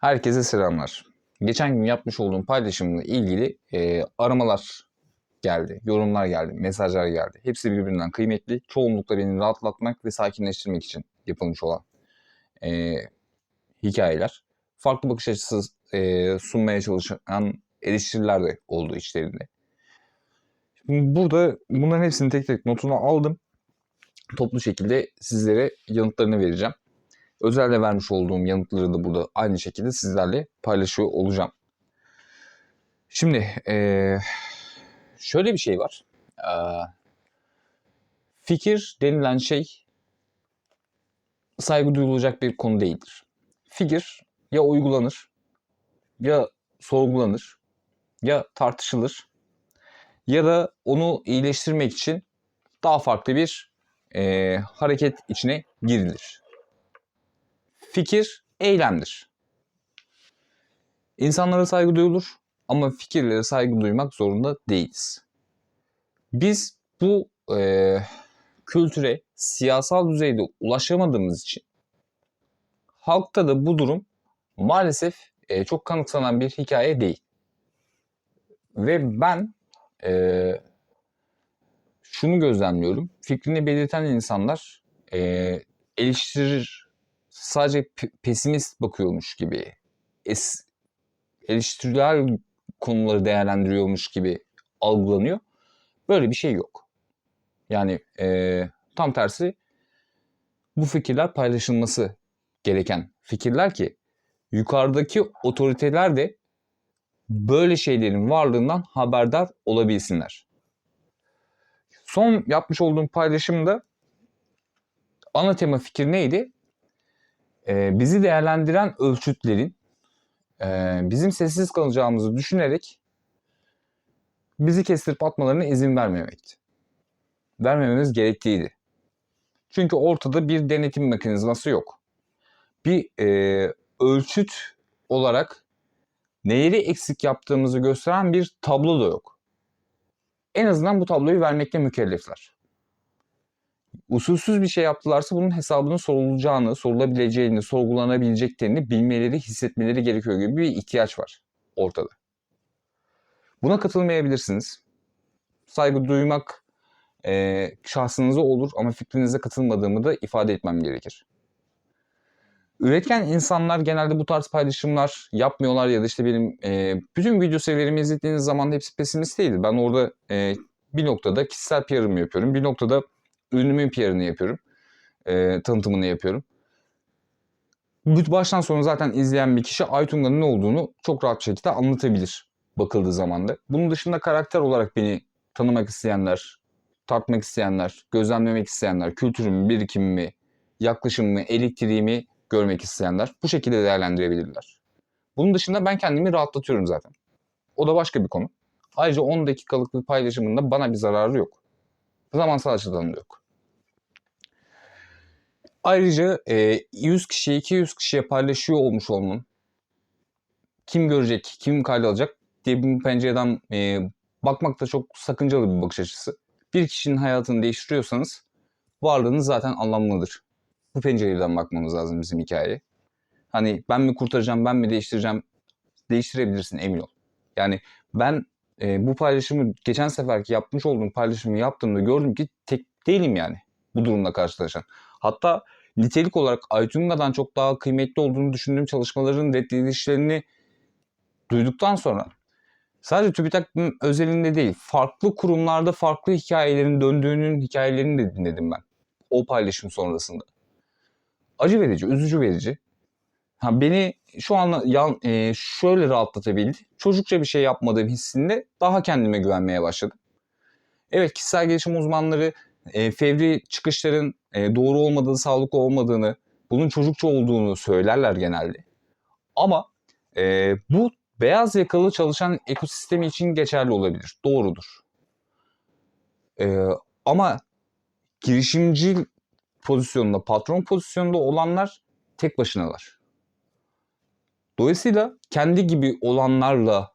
Herkese selamlar. Geçen gün yapmış olduğum paylaşımla ilgili e, aramalar geldi, yorumlar geldi, mesajlar geldi. Hepsi birbirinden kıymetli. Çoğunlukla beni rahatlatmak ve sakinleştirmek için yapılmış olan e, hikayeler. Farklı bakış açısı e, sunmaya çalışan eleştiriler de oldu içlerinde. Burada bunların hepsini tek tek notunu aldım. Toplu şekilde sizlere yanıtlarını vereceğim. Özelde vermiş olduğum yanıtları da burada aynı şekilde sizlerle paylaşıyor olacağım. Şimdi eee, şöyle bir şey var. Eee, fikir denilen şey saygı duyulacak bir konu değildir. Fikir ya uygulanır, ya sorgulanır, ya tartışılır, ya da onu iyileştirmek için daha farklı bir eee, hareket içine girilir. Fikir eylemdir. İnsanlara saygı duyulur ama fikirlere saygı duymak zorunda değiliz. Biz bu eee, kültüre siyasal düzeyde ulaşamadığımız için halkta da bu durum maalesef eee, çok kanıksanan bir hikaye değil. Ve ben eee, şunu gözlemliyorum. Fikrini belirten insanlar eee, eleştirir sadece pe- pesimist bakıyormuş gibi, es, eleştiriler konuları değerlendiriyormuş gibi algılanıyor. Böyle bir şey yok. Yani eee, tam tersi bu fikirler paylaşılması gereken fikirler ki yukarıdaki otoriteler de böyle şeylerin varlığından haberdar olabilsinler. Son yapmış olduğum paylaşımda ana tema fikir neydi? Ee, bizi değerlendiren ölçütlerin e, bizim sessiz kalacağımızı düşünerek bizi kestirip atmalarına izin vermemekti. Vermememiz gerektiğiydi. Çünkü ortada bir denetim mekanizması yok. Bir e, ölçüt olarak neleri eksik yaptığımızı gösteren bir tablo da yok. En azından bu tabloyu vermekle mükellefler usulsüz bir şey yaptılarsa bunun hesabının sorulacağını, sorulabileceğini, sorgulanabileceklerini bilmeleri, hissetmeleri gerekiyor gibi bir ihtiyaç var ortada. Buna katılmayabilirsiniz. Saygı duymak e, şahsınıza olur ama fikrinize katılmadığımı da ifade etmem gerekir. Üretken insanlar genelde bu tarz paylaşımlar yapmıyorlar ya da işte benim e, bütün video serilerimi izlediğiniz zaman hepsi pesimist değildi. Ben orada e, bir noktada kişisel PR'ımı yapıyorum. Bir noktada ürünümün PR'ını yapıyorum. E, tanıtımını yapıyorum. Baştan sona zaten izleyen bir kişi Aytunga'nın ne olduğunu çok rahat bir şekilde anlatabilir bakıldığı zaman da. Bunun dışında karakter olarak beni tanımak isteyenler, tatmak isteyenler, gözlemlemek isteyenler, kültürümü, birikimimi, yaklaşımımı, elektriğimi görmek isteyenler bu şekilde değerlendirebilirler. Bunun dışında ben kendimi rahatlatıyorum zaten. O da başka bir konu. Ayrıca 10 dakikalık bir paylaşımında bana bir zararı yok. Zamansal açıdan da yok. Ayrıca e, 100 kişiye 200 kişiye paylaşıyor olmuş olmam kim görecek, kim kayda alacak diye bu pencereden e, bakmak da çok sakıncalı bir bakış açısı. Bir kişinin hayatını değiştiriyorsanız varlığınız zaten anlamlıdır. Bu pencereden bakmamız lazım bizim hikayeye. Hani ben mi kurtaracağım, ben mi değiştireceğim? Değiştirebilirsin emin ol. Yani ben e, bu paylaşımı geçen seferki yapmış olduğum paylaşımı yaptığımda gördüm ki tek değilim yani bu durumla karşılaşan. Hatta nitelik olarak Aytunga'dan çok daha kıymetli olduğunu düşündüğüm çalışmaların reddedilişlerini duyduktan sonra sadece TÜBİTAK'ın özelinde değil farklı kurumlarda farklı hikayelerin döndüğünün hikayelerini de dinledim ben o paylaşım sonrasında. Acı verici, üzücü verici. Ha, beni şu an yan, e, şöyle rahatlatabildi. Çocukça bir şey yapmadığım hissinde daha kendime güvenmeye başladım. Evet kişisel gelişim uzmanları e, fevri çıkışların e, doğru olmadığını, sağlıklı olmadığını, bunun çocukça olduğunu söylerler genelde. Ama e, bu beyaz yakalı çalışan ekosistemi için geçerli olabilir. Doğrudur. E, ama girişimci pozisyonunda, patron pozisyonunda olanlar tek başınalar. Dolayısıyla kendi gibi olanlarla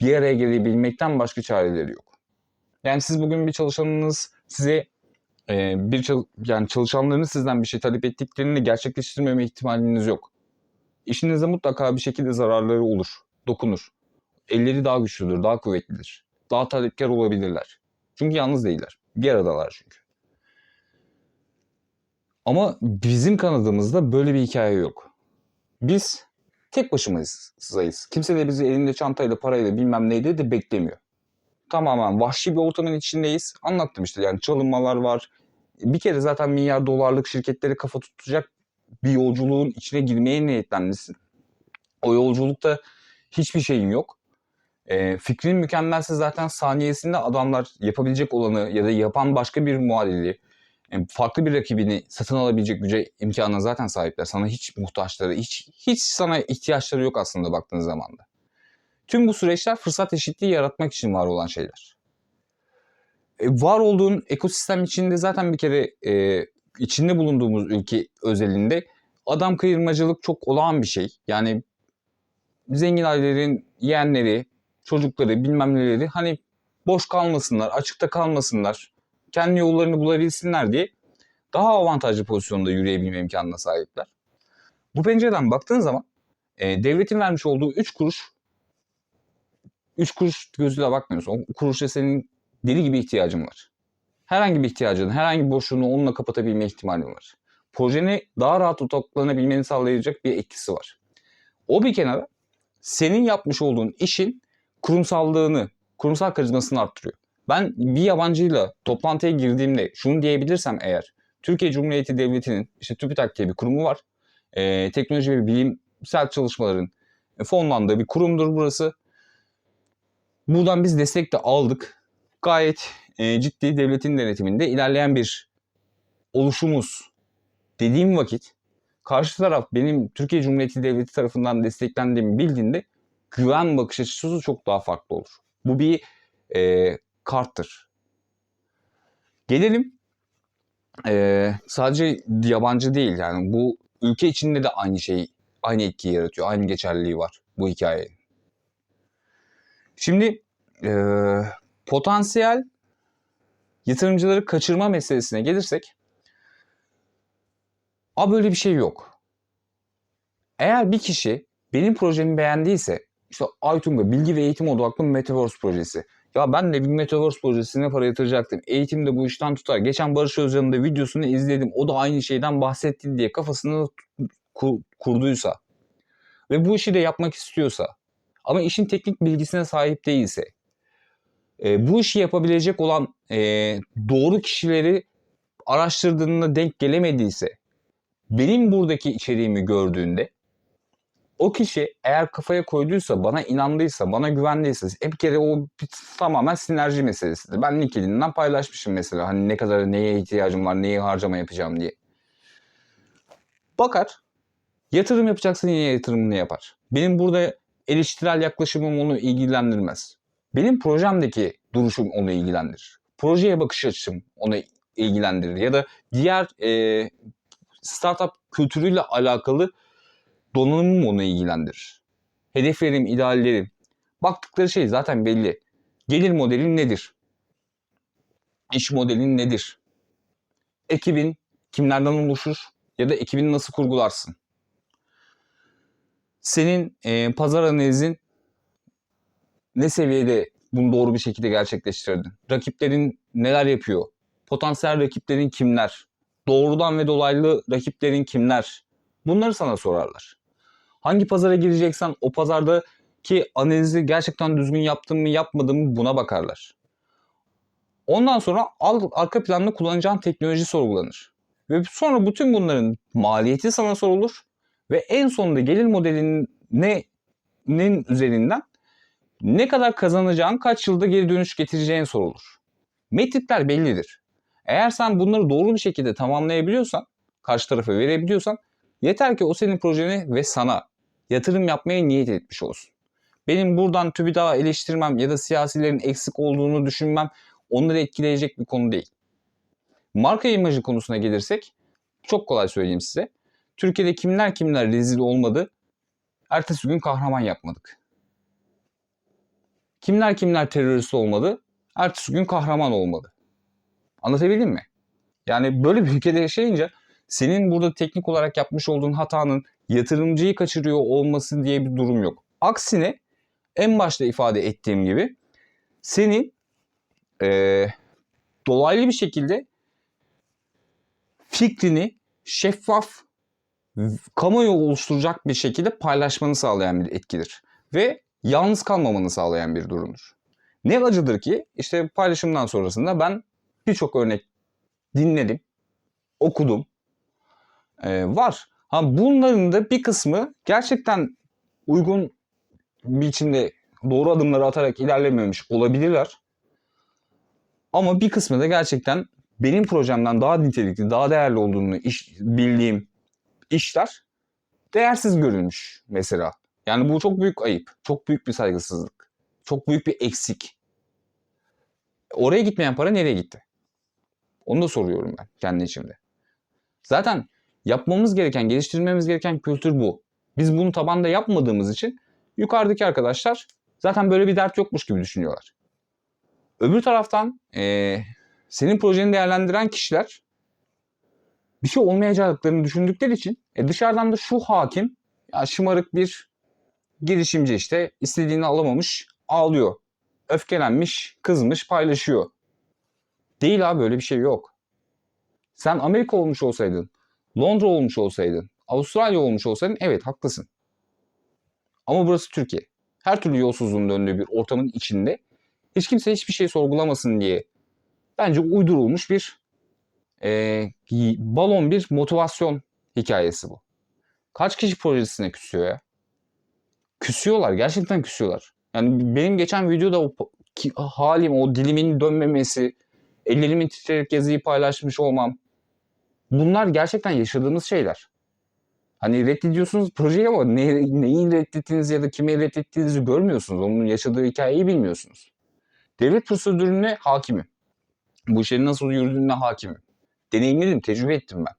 bir araya gelebilmekten başka çareleri yok. Yani siz bugün bir çalışanınız size e, bir yani çalışanlarınız sizden bir şey talep ettiklerini gerçekleştirmeme ihtimaliniz yok. işinize mutlaka bir şekilde zararları olur, dokunur. Elleri daha güçlüdür, daha kuvvetlidir. Daha talepkar olabilirler. Çünkü yalnız değiller. Bir aradalar çünkü. Ama bizim kanadımızda böyle bir hikaye yok. Biz tek başımızdayız. Kimse de bizi elinde çantayla, parayla bilmem neydi de beklemiyor. Tamamen vahşi bir ortamın içindeyiz. Anlattım işte yani çalınmalar var. Bir kere zaten milyar dolarlık şirketlere kafa tutacak bir yolculuğun içine girmeye niyetlenmişsin. O yolculukta hiçbir şeyin yok. E, fikrin mükemmelse zaten saniyesinde adamlar yapabilecek olanı ya da yapan başka bir muadili, e, farklı bir rakibini satın alabilecek güce imkanına zaten sahipler. Sana hiç muhtaçları, hiç hiç sana ihtiyaçları yok aslında baktığın zaman da. Tüm bu süreçler fırsat eşitliği yaratmak için var olan şeyler. E, var olduğun ekosistem içinde zaten bir kere e, içinde bulunduğumuz ülke özelinde adam kayırmacılık çok olağan bir şey. Yani zengin ailelerin yeğenleri, çocukları bilmem neleri hani boş kalmasınlar, açıkta kalmasınlar, kendi yollarını bulabilsinler diye daha avantajlı pozisyonda yürüyebilme imkanına sahipler. Bu pencereden baktığın zaman e, devletin vermiş olduğu 3 kuruş 3 kuruş gözüyle bakmıyorsun. O kuruşa senin deli gibi ihtiyacın var. Herhangi bir ihtiyacın, herhangi bir boşluğunu onunla kapatabilme ihtimalin var. Projeni daha rahat odaklanabilmeni sağlayacak bir etkisi var. O bir kenara senin yapmış olduğun işin kurumsallığını, kurumsal karizmasını arttırıyor. Ben bir yabancıyla toplantıya girdiğimde şunu diyebilirsem eğer, Türkiye Cumhuriyeti Devleti'nin işte TÜBİTAK diye bir kurumu var. Ee, teknoloji ve bilimsel çalışmaların fonlandığı bir kurumdur burası. Buradan biz destek de aldık. Gayet e, ciddi devletin denetiminde ilerleyen bir oluşumuz dediğim vakit karşı taraf benim Türkiye Cumhuriyeti Devleti tarafından desteklendiğimi bildiğinde güven bakış açısı çok daha farklı olur. Bu bir e, karttır. Gelelim e, sadece yabancı değil yani bu ülke içinde de aynı şey aynı etkiyi yaratıyor. Aynı geçerliliği var bu hikayenin. Şimdi e, potansiyel yatırımcıları kaçırma meselesine gelirsek a böyle bir şey yok. Eğer bir kişi benim projemi beğendiyse işte Aytunga bilgi ve eğitim odaklı Metaverse projesi. Ya ben de bir Metaverse projesine para yatıracaktım. Eğitim de bu işten tutar. Geçen Barış Özcan'ın da videosunu izledim. O da aynı şeyden bahsetti diye kafasını kurduysa ve bu işi de yapmak istiyorsa ama işin teknik bilgisine sahip değilse e, bu işi yapabilecek olan e, doğru kişileri araştırdığında denk gelemediyse benim buradaki içeriğimi gördüğünde o kişi eğer kafaya koyduysa, bana inandıysa, bana güvendiyse hep bir kere o tamamen sinerji meselesidir. Ben LinkedIn'den paylaşmışım mesela hani ne kadar neye ihtiyacım var, neye harcama yapacağım diye. Bakar, yatırım yapacaksa yine yatırımını yapar. Benim burada eleştirel yaklaşımım onu ilgilendirmez. Benim projemdeki duruşum onu ilgilendirir. Projeye bakış açım onu ilgilendirir. Ya da diğer e, startup kültürüyle alakalı donanımım onu ilgilendirir. Hedeflerim, ideallerim. Baktıkları şey zaten belli. Gelir modelin nedir? İş modelin nedir? Ekibin kimlerden oluşur? Ya da ekibini nasıl kurgularsın? Senin e, pazar analizin ne seviyede bunu doğru bir şekilde gerçekleştirdin? Rakiplerin neler yapıyor? Potansiyel rakiplerin kimler? Doğrudan ve dolaylı rakiplerin kimler? Bunları sana sorarlar. Hangi pazara gireceksen o pazardaki analizi gerçekten düzgün yaptın mı yapmadın mı buna bakarlar. Ondan sonra arka planda kullanacağın teknoloji sorgulanır. Ve sonra bütün bunların maliyeti sana sorulur. Ve en sonunda gelir modelinin üzerinden ne kadar kazanacağın, kaç yılda geri dönüş getireceğin sorulur. Metrikler bellidir. Eğer sen bunları doğru bir şekilde tamamlayabiliyorsan, karşı tarafa verebiliyorsan yeter ki o senin projeni ve sana yatırım yapmaya niyet etmiş olsun. Benim buradan TÜBİTAK'ı eleştirmem ya da siyasilerin eksik olduğunu düşünmem onları etkileyecek bir konu değil. Marka imajı konusuna gelirsek çok kolay söyleyeyim size. Türkiye'de kimler kimler rezil olmadı, ertesi gün kahraman yapmadık. Kimler kimler terörist olmadı, ertesi gün kahraman olmadı. Anlatabildim mi? Yani böyle bir ülkede yaşayınca senin burada teknik olarak yapmış olduğun hatanın yatırımcıyı kaçırıyor olması diye bir durum yok. Aksine en başta ifade ettiğim gibi senin eee, dolaylı bir şekilde fikrini şeffaf kamuoyu oluşturacak bir şekilde paylaşmanı sağlayan bir etkidir. Ve yalnız kalmamanı sağlayan bir durumdur. Ne acıdır ki işte paylaşımdan sonrasında ben birçok örnek dinledim, okudum. Ee, var. Ha bunların da bir kısmı gerçekten uygun biçimde doğru adımları atarak ilerlememiş olabilirler. Ama bir kısmı da gerçekten benim projemden daha nitelikli, daha değerli olduğunu iş, bildiğim işler değersiz görülmüş mesela. Yani bu çok büyük ayıp, çok büyük bir saygısızlık, çok büyük bir eksik. Oraya gitmeyen para nereye gitti? Onu da soruyorum ben kendi içimde. Zaten yapmamız gereken, geliştirmemiz gereken kültür bu. Biz bunu tabanda yapmadığımız için yukarıdaki arkadaşlar zaten böyle bir dert yokmuş gibi düşünüyorlar. Öbür taraftan eee, senin projeni değerlendiren kişiler bir şey olmayacaklarını düşündükleri için e, dışarıdan da şu hakim ya şımarık bir girişimci işte istediğini alamamış ağlıyor. Öfkelenmiş, kızmış, paylaşıyor. Değil abi böyle bir şey yok. Sen Amerika olmuş olsaydın, Londra olmuş olsaydın, Avustralya olmuş olsaydın evet haklısın. Ama burası Türkiye. Her türlü yolsuzluğun döndüğü bir ortamın içinde hiç kimse hiçbir şey sorgulamasın diye bence uydurulmuş bir e, balon bir motivasyon hikayesi bu. Kaç kişi projesine küsüyor ya? Küsüyorlar. Gerçekten küsüyorlar. Yani benim geçen videoda o ki- halim, o dilimin dönmemesi, ellerimin titreyerek yazıyı paylaşmış olmam. Bunlar gerçekten yaşadığımız şeyler. Hani reddediyorsunuz projeyi ama ne, neyi reddettiğinizi ya da kimi reddettiğinizi görmüyorsunuz. Onun yaşadığı hikayeyi bilmiyorsunuz. Devlet prosedürüne hakimim. Bu işlerin nasıl yürüdüğüne hakimim. Deneyimledim, tecrübe ettim ben.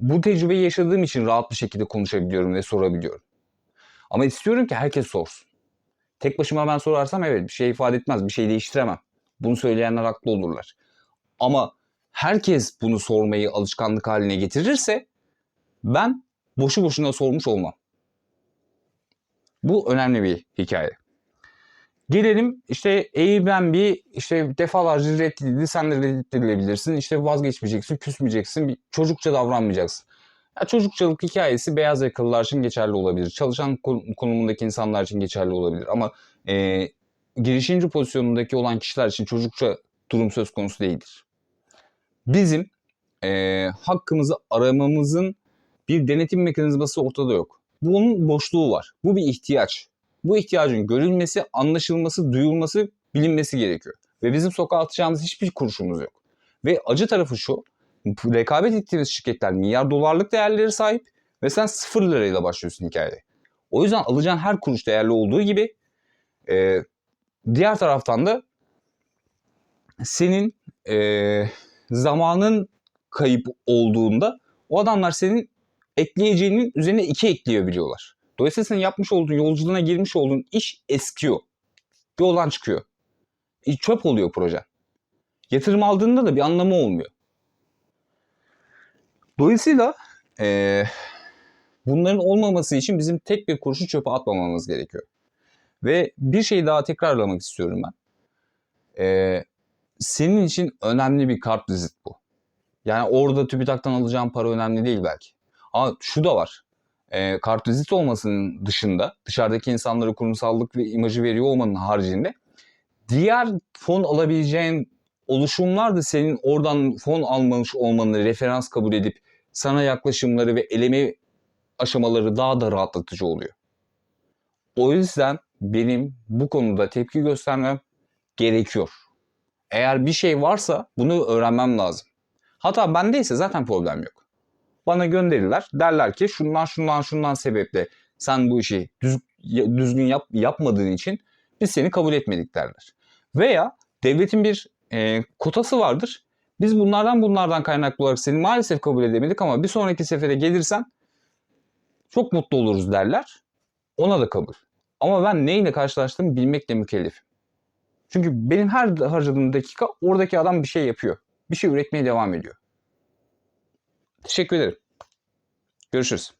Bu tecrübeyi yaşadığım için rahat bir şekilde konuşabiliyorum ve sorabiliyorum. Ama istiyorum ki herkes sorsun. Tek başıma ben sorarsam evet bir şey ifade etmez, bir şey değiştiremem. Bunu söyleyenler haklı olurlar. Ama herkes bunu sormayı alışkanlık haline getirirse ben boşu boşuna sormuş olmam. Bu önemli bir hikaye. Gelelim işte Airbnb işte defalarca reddedildi. Sen de reddedilebilirsin. İşte vazgeçmeyeceksin, küsmeyeceksin. Çocukça davranmayacaksın. Ya çocukçalık hikayesi beyaz yakalılar için geçerli olabilir. Çalışan kon- konumundaki insanlar için geçerli olabilir. Ama e, girişimci pozisyonundaki olan kişiler için çocukça durum söz konusu değildir. Bizim e, hakkımızı aramamızın bir denetim mekanizması ortada yok. Bunun boşluğu var. Bu bir ihtiyaç. Bu ihtiyacın görülmesi, anlaşılması, duyulması, bilinmesi gerekiyor. Ve bizim sokağa atacağımız hiçbir kuruşumuz yok. Ve acı tarafı şu, rekabet ettiğimiz şirketler milyar dolarlık değerleri sahip ve sen sıfır lirayla başlıyorsun hikayede. O yüzden alacağın her kuruş değerli olduğu gibi e, diğer taraftan da senin e, zamanın kayıp olduğunda o adamlar senin ekleyeceğinin üzerine iki ekleyebiliyorlar. Dolayısıyla senin yapmış olduğun, yolculuğuna girmiş olduğun iş eskiyor. Yoldan çıkıyor. E, çöp oluyor proje. Yatırım aldığında da bir anlamı olmuyor. Dolayısıyla e, bunların olmaması için bizim tek bir kuruşu çöpe atmamamız gerekiyor. Ve bir şey daha tekrarlamak istiyorum ben. E, senin için önemli bir kart vizit bu. Yani orada TÜBİTAK'tan alacağın para önemli değil belki. Ama şu da var. E, kartvizit olmasının dışında dışarıdaki insanlara kurumsallık ve imajı veriyor olmanın haricinde diğer fon alabileceğin oluşumlar da senin oradan fon almamış olmanı referans kabul edip sana yaklaşımları ve eleme aşamaları daha da rahatlatıcı oluyor. O yüzden benim bu konuda tepki göstermem gerekiyor. Eğer bir şey varsa bunu öğrenmem lazım. Hata bendeyse zaten problem yok. Bana gönderirler. Derler ki şundan şundan şundan sebeple sen bu işi düz, düzgün yap, yapmadığın için biz seni kabul etmedik derler. Veya devletin bir e, kotası vardır. Biz bunlardan bunlardan kaynaklı olarak seni maalesef kabul edemedik ama bir sonraki sefere gelirsen çok mutlu oluruz derler. Ona da kabul. Ama ben neyle karşılaştığımı bilmekle mükellefim. Çünkü benim her harcadığım dakika oradaki adam bir şey yapıyor. Bir şey üretmeye devam ediyor. Teşekkür ederim. Görüşürüz.